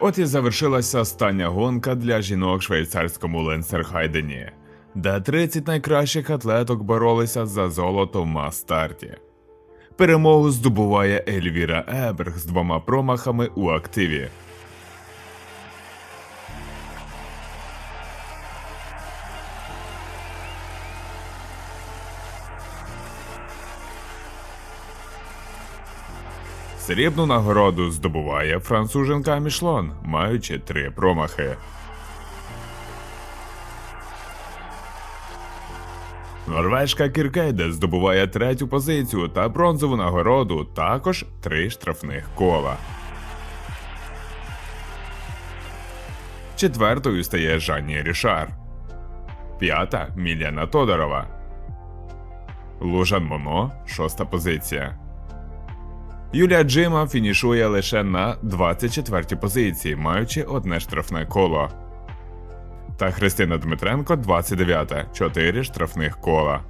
От і завершилася остання гонка для жінок в швейцарському Ленсерхайдені, де 30 найкращих атлеток боролися за золото в мас-старті. Перемогу здобуває Ельвіра Еберг з двома промахами у активі. Срібну нагороду здобуває француженка Мішлон, маючи три промахи. Норвежка Кіркейде здобуває третю позицію та бронзову нагороду, також три штрафних кола. Четвертою стає Жанні Рішар. П'ята Міляна Тодорова. Лужан Моно шоста позиція. Юлія Джима фінішує лише на 24-й позиції, маючи одне штрафне коло. Та Христина Дмитренко 29 4 штрафних кола.